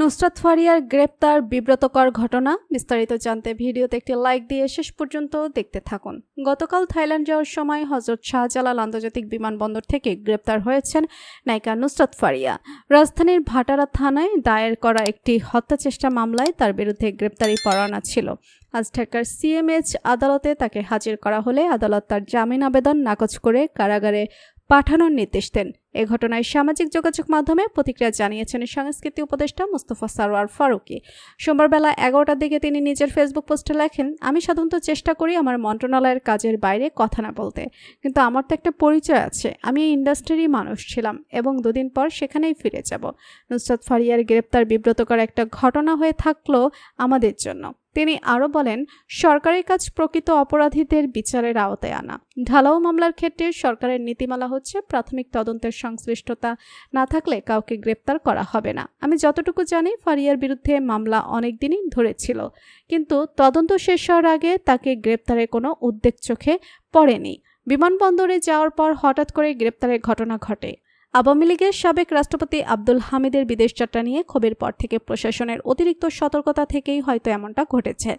নুসরাত ফারিয়ার গ্রেপ্তার বিব্রতকর ঘটনা বিস্তারিত জানতে ভিডিওতে একটি লাইক দিয়ে শেষ পর্যন্ত দেখতে থাকুন। গতকাল থাইল্যান্ড যাওয়ার সময় হজরত শাহজালাল আন্তর্জাতিক বিমানবন্দর থেকে গ্রেপ্তার হয়েছেন নায়িকা নুসরাত ফারিয়া। রাজধানীর ভাটারা থানায় দায়ের করা একটি হত্যাচেষ্টা মামলায় তার বিরুদ্ধে গ্রেপ্তারি পরোয়ানা ছিল। আজ ঢাকার সিএমএইচ আদালতে তাকে হাজির করা হলে আদালত তার জামিন আবেদন নাকচ করে কারাগারে পাঠানোর নির্দেশ দেন। এ ঘটনায় সামাজিক যোগাযোগ মাধ্যমে প্রতিক্রিয়া জানিয়েছেন সংস্কৃতি উপদেষ্টা মুস্তফা সারোয়ার ফারুকি। সোমবার বেলা এগারোটার দিকে তিনি নিজের ফেসবুক পোস্টে লেখেন, আমি সাধারণত চেষ্টা করি আমার মন্ত্রণালয়ের কাজের বাইরে কথা না বলতে। কিন্তু আমার তো একটা পরিচয় আছে। আমি এই ইন্ডাস্ট্রিরই মানুষ ছিলাম এবং দুদিন পর সেখানেই ফিরে যাব। নুসরাত ফারিয়ার গ্রেপ্তার বিব্রতকর একটা ঘটনা হয়ে থাকল আমাদের জন্য। তিনি আরও বলেন, সরকারের কাজ প্রকৃত অপরাধীদের বিচারের আওতায় আনা। ঢালাও মামলার ক্ষেত্রে সরকারের নীতিমালা হচ্ছে প্রাথমিক তদন্তের সংশ্লিষ্টতা না থাকলে কাউকে গ্রেপ্তার করা হবে না। আমি যতটুকু জানি, ফারিয়ার বিরুদ্ধে মামলা অনেক দিনই ধরেছিল কিন্তু তদন্ত শেষ হওয়ার আগে তাকে গ্রেপ্তারের কোনো উদ্বেগ চোখে পড়েনি। বিমানবন্দরে যাওয়ার পর হঠাৎ করে গ্রেপ্তারের ঘটনা ঘটে। আওয়ামী লীগের সাবেক রাষ্ট্রপতি আব্দুল হামিদের বিদেশ যাত্রা নিয়ে ক্ষোভের পর থেকে প্রশাসনের অতিরিক্ত সতর্কতা থেকেই হয়তো এমনটা ঘটেছে।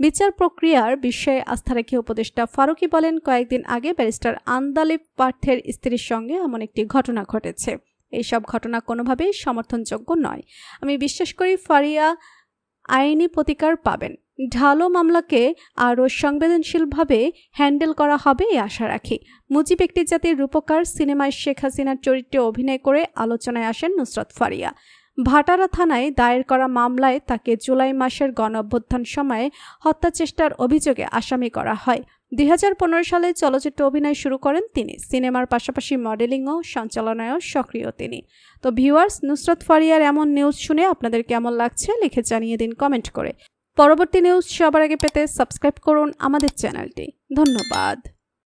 বিচার প্রক্রিয়ার বিষয়ে আস্থা রেখে উপদেষ্টা ফারুকি বলেন, কয়েকদিন আগে ব্যারিস্টার আন্দালিব পার্থের স্ত্রীর সঙ্গে এমন একটি ঘটনা ঘটেছে। এইসব ঘটনা কোনোভাবেই সমর্থনযোগ্য নয়। আমি বিশ্বাস করি ফারিয়া আইনি প্রতিকার পাবেন। ঢালো মামলাকে আরও সংবেদনশীলভাবে হ্যান্ডেল করা হবে, এই আশা রাখি। মুজিব একটি জাতির রূপকার, সিনেমায় শেখ হাসিনার চরিত্রে অভিনয় করে আলোচনায় আসেন নুসরত ফারিয়া। ভাটারা থানায় দায়ের করা মামলায় তাকে জুলাই মাসের গণ অভ্যুত্থান সময়ে হত্যাচেষ্টার অভিযোগে আসামি করা হয়। দুই হাজার পনেরো সালে চলচ্চিত্র অভিনয় শুরু করেন তিনি। সিনেমার পাশাপাশি মডেলিং ও সঞ্চালনায়ও সক্রিয় তিনি। তো ভিউয়ার্স, নুসরত ফারিয়ার এমন নিউজ শুনে আপনাদের কেমন লাগছে, লিখে জানিয়ে দিন কমেন্ট করে। পরবর্তী নিউজ সবার আগে পেতে সাবস্ক্রাইব করুন আমাদের চ্যানেলটি ধন্যবাদ।